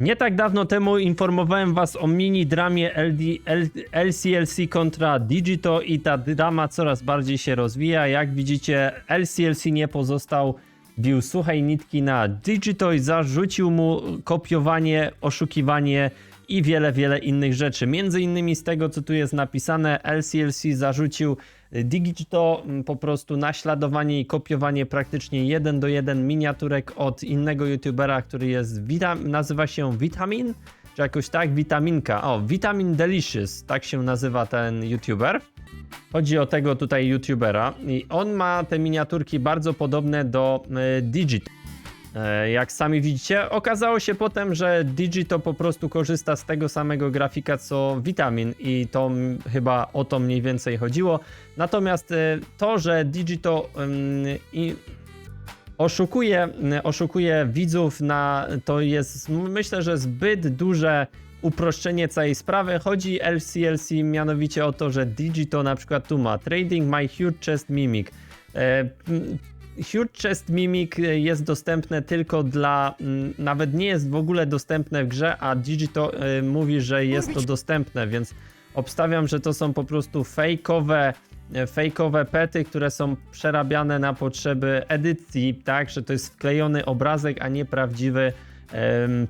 Nie tak dawno temu informowałem was o mini dramie LD, L, LCLC kontra Digito i ta drama coraz bardziej się rozwija. Jak widzicie, LCLC nie pozostał bił suchej nitki na Digito i zarzucił mu kopiowanie, oszukiwanie i wiele, wiele innych rzeczy. Między innymi z tego, co tu jest napisane, LCLC zarzucił Digito mm, po prostu naśladowanie i kopiowanie praktycznie jeden do jeden miniaturek od innego youtubera, który jest, nazywa się Vitamin, czy jakoś tak, Witaminka, o, Vitamin Delicious, tak się nazywa ten youtuber. Chodzi o tego tutaj youtubera i on ma te miniaturki bardzo podobne do e, Digito. E, Jak sami widzicie, okazało się potem, że Digito po prostu korzysta z tego samego grafika co Vitamin i to chyba o to mniej więcej chodziło. Natomiast e, to, że Digito i oszukuje, oszukuje widzów na to jest myślę, że zbyt duże uproszczenie całej sprawy. Chodzi LCLC mianowicie o to, że Digito na przykład tu ma Trading My Huge Chest Mimic. E, Huge Chest Mimic jest dostępne tylko dla. Nawet nie jest w ogóle dostępne w grze, a Digito y, mówi, że jest to dostępne, więc obstawiam, że to są po prostu fejkowe. e, Fejkowe pety, które są przerabiane na potrzeby edycji, tak, że to jest wklejony obrazek, a nie prawdziwy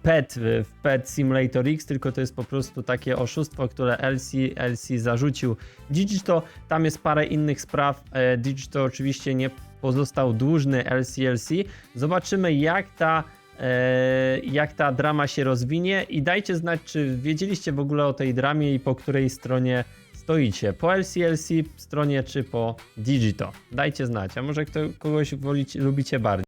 pet w Pet Simulator X, tylko to jest po prostu takie oszustwo, które LC, LC zarzucił Digito. Tam jest parę innych spraw. E, Digito oczywiście nie pozostał dłużny LCLC. Zobaczymy jak ta e, jak ta drama się rozwinie i dajcie znać, czy wiedzieliście w ogóle o tej dramie i po której stronie stoicie. Po LCLC stronie czy po Digito. Dajcie znać, a może kto, kogoś lubicie bardziej.